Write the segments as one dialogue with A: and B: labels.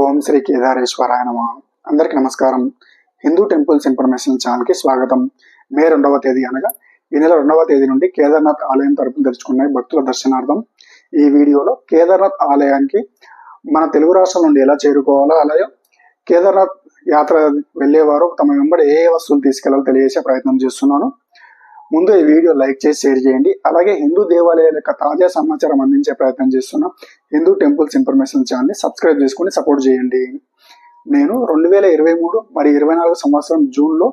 A: ఓం శ్రీ కేదారేశ్వరాయ నమ అందరికీ నమస్కారం. హిందూ టెంపుల్స్ ఇన్ఫర్మేషన్ ఛానల్కి స్వాగతం. మే రెండవ తేదీ అనగా ఈ నెల రెండవ తేదీ నుండి కేదార్నాథ్ ఆలయం తరపున తెరుచుకున్నాయి భక్తుల దర్శనార్థం. ఈ వీడియోలో కేదార్నాథ్ ఆలయానికి మన తెలుగు రాష్ట్రం నుండి ఎలా చేరుకోవాలో అలాగే కేదార్నాథ్ యాత్ర వెళ్ళేవారు తమ వెంబడి ఏ ఏ వస్తువులు తీసుకెళ్ళాలో తెలియజేసే ప్రయత్నం చేస్తున్నాను. ముందు ఈ వీడియో లైక్ చేసి షేర్ చేయండి. అలాగే హిందూ దేవాలయాల యొక్క తాజా సమాచారం అందించే ప్రయత్నం చేస్తున్నాం. హిందూ టెంపుల్స్ ఇన్ఫర్మేషన్ ఛానల్ని సబ్స్క్రైబ్ చేసుకుని సపోర్ట్ చేయండి. నేను రెండు వేల ఇరవై మూడు మరి ఇరవై నాలుగు సంవత్సరం జూన్లో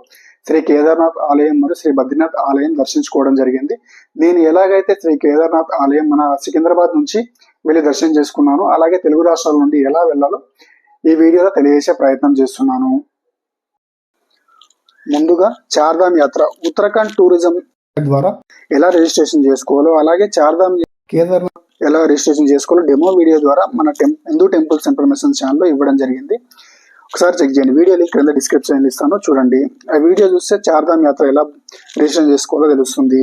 A: శ్రీ కేదార్నాథ్ ఆలయం మరియు శ్రీ బద్రీనాథ్ ఆలయం దర్శించుకోవడం జరిగింది. నేను ఎలాగైతే శ్రీ కేదార్నాథ్ ఆలయం మన సికింద్రాబాద్ నుంచి వెళ్ళి దర్శనం చేసుకున్నాను అలాగే తెలుగు రాష్ట్రాల నుండి ఎలా వెళ్ళాలో ఈ వీడియోలో తెలియజేసే ప్రయత్నం చేస్తున్నాను. ముందుగా చార్ధామ్ యాత్ర. ఉత్తరాఖండ్ టూరిజం ద్వారా ఎలా రిజిస్ట్రేషన్ చేసుకోవాలో అలాగే చార్ధామ్ కేదార్నాథ్ ఎలా రిజిస్ట్రేషన్ చేసుకోవాలో డెమో వీడియో ద్వారా మన టెం హిందూ టెంపుల్స్ ఇన్ఫర్మేషన్ ఛానల్లో ఇవ్వడం జరిగింది. ఒకసారి చెక్ చేయండి. వీడియో లింక్ క్రింద డిస్క్రిప్షన్ ఇస్తాను చూడండి. ఆ వీడియో చూస్తే చార్ధామ్ యాత్ర ఎలా రిజిస్ట్రేషన్ చేసుకోవాలో తెలుస్తుంది.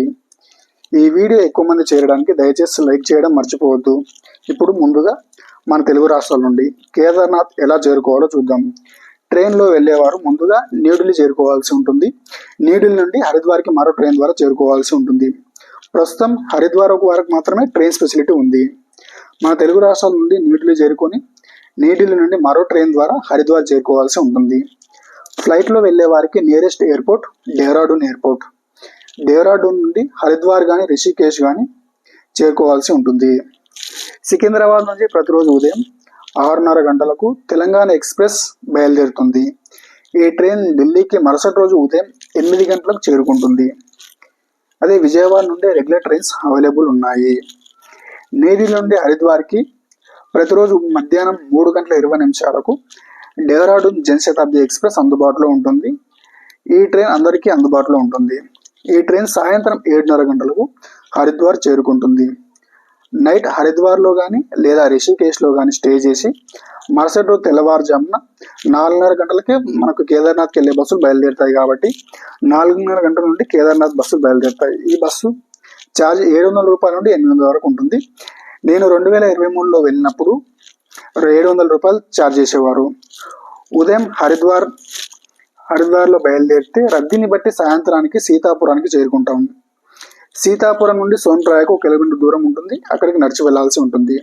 A: ఈ వీడియో ఎక్కువ మంది చేరడానికి దయచేసి లైక్ చేయడం మర్చిపోవద్దు. ఇప్పుడు ముందుగా మన తెలుగు రాష్ట్రాల నుండి కేదార్నాథ్ ఎలా చేరుకోవాలో చూద్దాం. ట్రైన్లో వెళ్ళేవారు ముందుగా న్యూఢిల్లీ చేరుకోవాల్సి ఉంటుంది. న్యూఢిల్లీ నుండి హరిద్వార్కి మరో ట్రైన్ ద్వారా చేరుకోవాల్సి ఉంటుంది. ప్రస్తుతం హరిద్వార్ వరకు మాత్రమే ట్రైన్ ఫెసిలిటీ ఉంది. మన తెలుగు రాష్ట్రాల నుండి న్యూఢిల్లీ చేరుకొని న్యూఢిల్లీ నుండి మరో ట్రైన్ ద్వారా హరిద్వార్ చేరుకోవాల్సి ఉంటుంది. ఫ్లైట్లో వెళ్ళే వారికి nearest airport Dehradun airport Dehradun నుండి హరిద్వార్ కానీ రిషికేష్ కానీ చేరుకోవాల్సి ఉంటుంది. సికింద్రాబాద్ నుంచి ప్రతిరోజు ఉదయం ఆరున్నర గంటలకు తెలంగాణ ఎక్స్ప్రెస్ బయలుదేరుతుంది. ఈ ట్రైన్ ఢిల్లీకి మరుసటి రోజు ఉదయం ఎనిమిది గంటలకు చేరుకుంటుంది. అదే విజయవాడ నుండి రెగ్యులర్ ట్రైన్స్ అవైలబుల్ ఉన్నాయి. నేది నుండి హరిద్వార్కి ప్రతిరోజు మధ్యాహ్నం మూడు గంటల ఇరవై నిమిషాలకు డెహ్రాడూన్ జనశతాబ్ది ఎక్స్ప్రెస్ అందుబాటులో ఉంటుంది. ఈ ట్రైన్ అందరికీ అందుబాటులో ఉంటుంది. ఈ ట్రైన్ సాయంత్రం ఏడున్నర గంటలకు హరిద్వార్ చేరుకుంటుంది. నైట్ హరిద్వార్లో కానీ లేదా రిషికేశ్లో కానీ స్టే చేసి మరుసటి రోజు తెల్లవారుజామున నాలుగున్నర గంటలకే మనకు కేదార్నాథ్కి వెళ్ళే బస్సులు బయలుదేరుతాయి కాబట్టి నాలుగున్నర గంటల నుండి కేదార్నాథ్ బస్సులు బయలుదేరుతాయి. ఈ బస్సు ఛార్జ్ ఏడు వందల రూపాయల నుండి ఎనిమిది వందల వరకు ఉంటుంది. నేను రెండు వేల ఇరవై మూడులో వెళ్ళినప్పుడు ఏడు వందల రూపాయలు ఛార్జ్ చేసేవారు. ఉదయం హరిద్వార్ హరిద్వార్లో బయలుదేరితే రద్దీని బట్టి సాయంత్రానికి సీతాపురానికి చేరుకుంటాం సీతాపురం నుండి సోన్ప్రాయకు ఒక కిలోమీటర్ దూరం ఉంటుంది. అక్కడికి నడిచి వెళ్ళాల్సి ఉంటుంది.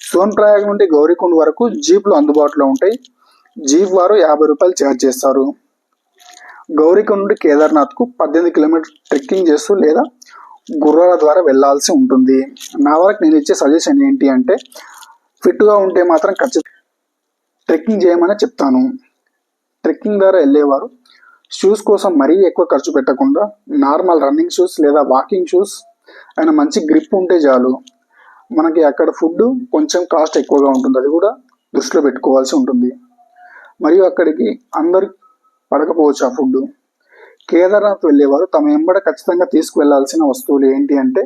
A: సోన్ప్రయాగ్ నుండి గౌరీకుండ్ వరకు జీప్లు అందుబాటులో ఉంటాయి. జీప్ వారు యాభై రూపాయలు ఛార్జ్ చేస్తారు. గౌరీకుండ్ నుండి కేదార్నాథ్కు పద్దెనిమిది కిలోమీటర్ ట్రెక్కింగ్ చేస్తూ లేదా గుర్రాల ద్వారా వెళ్ళాల్సి ఉంటుంది. నా వరకు నేను ఇచ్చే సజెషన్ ఏంటి అంటే ఫిట్గా ఉంటే మాత్రం ఖచ్చితంగా ట్రెక్కింగ్ చేయమని చెప్తాను. ట్రెక్కింగ్ ద్వారా వెళ్ళేవారు షూస్ కోసం మరీ ఎక్కువ ఖర్చు పెట్టకుండా నార్మల్ రన్నింగ్ షూస్ లేదా వాకింగ్ షూస్ అయినా మంచి గ్రిప్ ఉంటే చాలు. మనకి అక్కడ ఫుడ్ కొంచెం కాస్ట్ ఎక్కువగా ఉంటుంది. అది కూడా దృష్టిలో పెట్టుకోవాల్సి ఉంటుంది. మరియు అక్కడికి అందరు పడకపోవచ్చు ఆ ఫుడ్ కేదార్నాథ్ వెళ్ళేవారు. తమ వెంబడ ఖచ్చితంగా తీసుకువెళ్ళాల్సిన వస్తువులు ఏంటి అంటే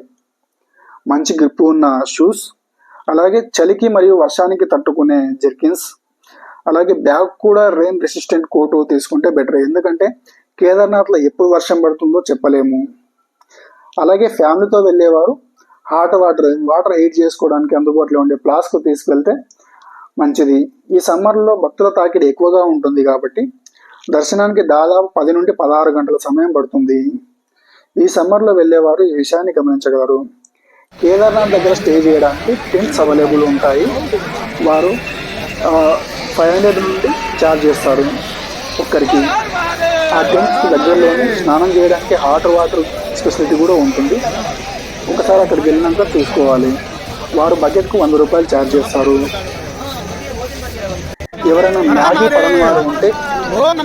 A: మంచి గ్రిప్ ఉన్న షూస్ అలాగే చలికి మరియు వర్షానికి తట్టుకునే జెర్కిన్స్ అలాగే బ్యాగ్ కూడా రెయిన్ రెసిస్టెంట్ కోటు తీసుకుంటే బెటర్. ఎందుకంటే కేదార్నాథ్లో ఎప్పుడు వర్షం పడుతుందో చెప్పలేము. అలాగే ఫ్యామిలీతో వెళ్ళేవారు. హాట్ వాటర్ వాటర్ హీట్ చేసుకోవడానికి అందుబాటులో ఉండే ఫ్లాస్క్ తీసుకెళ్తే మంచిది. ఈ సమ్మర్లో భక్తుల తాకిడి ఎక్కువగా ఉంటుంది కాబట్టి దర్శనానికి దాదాపు పది నుండి పదహారు గంటల సమయం పడుతుంది. ఈ సమ్మర్లో వెళ్ళేవారు ఈ విషయాన్ని గమనించగలరు. కేదార్నాథ్ దగ్గర స్టే చేయడానికి టెంట్స్ అవైలబుల్ ఉంటాయి. వారు ఫైవ్ హండ్రెడ్ నుండి ఛార్జ్ చేస్తారు ఒక్కరికి. ఆ టెంట్కి దగ్గరలోనే స్నానం చేయడానికి హాట్ వాటర్ ఫెసిలిటీ కూడా ఉంటుంది. ఒకసారి అక్కడికి వెళ్ళినాక చూసుకోవాలి. వారు బకెట్కు వంద రూపాయలు ఛార్జ్ చేస్తారు. ఎవరైనా మ్యాగీ పడని వారు ఉంటే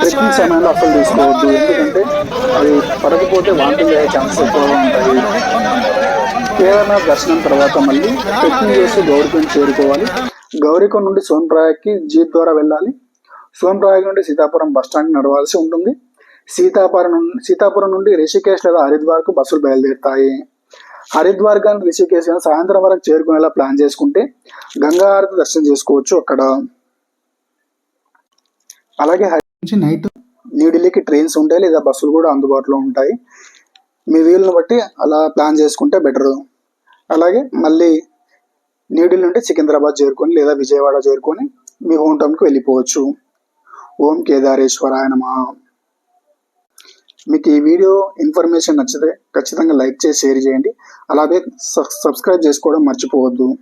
A: ట్రెక్కింగ్ సమయంలో అసలు తీసుకోవద్దు. ఎందుకంటే అది పడకపోతే వాంటింగ్ అయ్యే ఛాన్సెస్ ఎక్కువగా ఉంటాయి. కేదార్నాథ్ దర్శనం తర్వాత మళ్ళీ ట్రెక్కింగ్ చేసి గౌరీకొండ చేరుకోవాలి. గౌరీకొండ నుండి సోన్ప్రాయకి జీప్ ద్వారా వెళ్ళాలి. సోన్ప్రాయక్ నుండి సీతాపురం బస్ స్టాండ్ నడవాల్సి ఉంటుంది. సీతాపురం నుండి సీతాపురం నుండి రిషికేశ్ లేదా హరిద్వార్కు బస్సులు బయలుదేరుతాయి. హరిద్వార్ కానీ రిషికేశ్ కానీ సాయంత్రం వరకు చేరుకునేలా ప్లాన్ చేసుకుంటే గంగా హారతి దర్శనం చేసుకోవచ్చు అక్కడ. అలాగే నుంచి నైట్ న్యూఢిల్లీకి ట్రైన్స్ ఉంటాయి లేదా బస్సులు కూడా అందుబాటులో ఉంటాయి. మీ వీలుని బట్టి అలా ప్లాన్ చేసుకుంటే బెటర్. అలాగే మళ్ళీ న్యూఢిల్లీ నుండి సికింద్రాబాద్ చేరుకొని లేదా విజయవాడ చేరుకొని మీ హోమ్ టౌన్కి వెళ్ళిపోవచ్చు. ఓం కేదారేశ్వరాయ నమ. మీకు ఈ వీడియో ఇన్ఫర్మేషన్ నచ్చితే ఖచ్చితంగా లైక్ చేసి షేర్ చేయండి. అలాగే సబ్- సబ్స్క్రైబ్ చేసుకోవడం మర్చిపోవద్దు.